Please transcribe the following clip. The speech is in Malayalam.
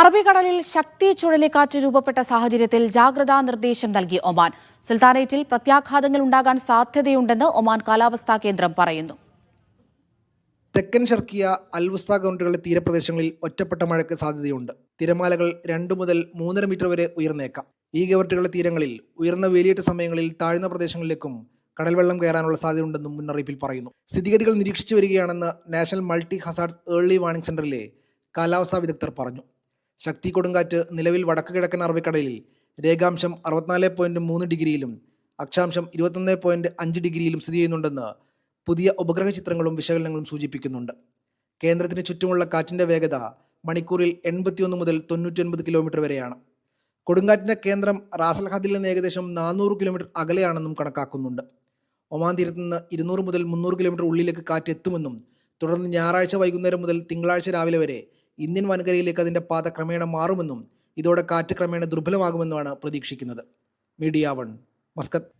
അറബിക്കടലിൽ ശക്തി ചുഴലിക്കാറ്റ് രൂപപ്പെട്ട സാഹചര്യത്തിൽ ജാഗ്രതാ നിർദ്ദേശം നൽകി ഒമാൻ. സുൽത്താനേറ്റിൽ പ്രത്യാഘാതങ്ങൾ ഉണ്ടാകാൻ സാധ്യതയുണ്ടെന്ന് ഒമാൻ കാലാവസ്ഥാ കേന്ദ്രം പറയുന്നു. തെക്കൻ ഷർക്കിയ അൽവസ്ത കൗണ്ടുകളിലെ തീരപ്രദേശങ്ങളിൽ ഒറ്റപ്പെട്ട മഴയ്ക്ക് സാധ്യതയുണ്ട്. തിരമാലകൾ രണ്ടു മുതൽ മൂന്നര മീറ്റർ വരെ ഉയർന്നേക്കാം. ഈ ഗവർട്ടുകളുടെ തീരങ്ങളിൽ ഉയർന്ന വേലിയേറ്റ സമയങ്ങളിൽ താഴ്ന്ന പ്രദേശങ്ങളിലേക്കും കടൽവെള്ളം കയറാനുള്ള സാധ്യതയുണ്ടെന്നും മുന്നറിയിപ്പിൽ പറയുന്നു. സ്ഥിതിഗതികൾ നിരീക്ഷിച്ചു വരികയാണെന്ന് national multi hazards early warning സെന്ററിലെ കാലാവസ്ഥാ വിദഗ്ധർ പറഞ്ഞു. ശക്തി കൊടുങ്കാറ്റ് നിലവിൽ വടക്ക് കിഴക്കൻ അറബിക്കടലിൽ രേഖാംശം അറുപത്തിനാല് പോയിന്റ് മൂന്ന് ഡിഗ്രിയിലും അക്ഷാംശം ഇരുപത്തൊന്ന് പോയിന്റ് അഞ്ച് ഡിഗ്രിയിലും സ്ഥിതി ചെയ്യുന്നുണ്ടെന്ന് പുതിയ ഉപഗ്രഹ ചിത്രങ്ങളും വിശകലനങ്ങളും സൂചിപ്പിക്കുന്നുണ്ട്. കേന്ദ്രത്തിന് ചുറ്റുമുള്ള കാറ്റിന്റെ വേഗത മണിക്കൂറിൽ എൺപത്തിയൊന്ന് മുതൽ തൊണ്ണൂറ്റൊൻപത് കിലോമീറ്റർ വരെയാണ്. കൊടുങ്കാറ്റിന്റെ കേന്ദ്രം റാസൽഹാദിൽ നിന്ന് ഏകദേശം നാനൂറ് കിലോമീറ്റർ അകലെയാണെന്നും കണക്കാക്കുന്നുണ്ട്. ഒമാൻ തീരത്ത് നിന്ന് ഇരുന്നൂറ് മുതൽ മുന്നൂറ് കിലോമീറ്റർ ഉള്ളിലേക്ക് കാറ്റ് എത്തുമെന്നും തുടർന്ന് ഞായറാഴ്ച വൈകുന്നേരം മുതൽ തിങ്കളാഴ്ച രാവിലെ വരെ ഇന്ത്യൻ വൻകരയിലേക്ക് അതിന്റെ പാത ക്രമേണ മാറുമെന്നും ഇതോടെ കാറ്റ് ക്രമേണ ദുർബലമാകുമെന്നുമാണ് പ്രതീക്ഷിക്കുന്നത്. Media one Muscat.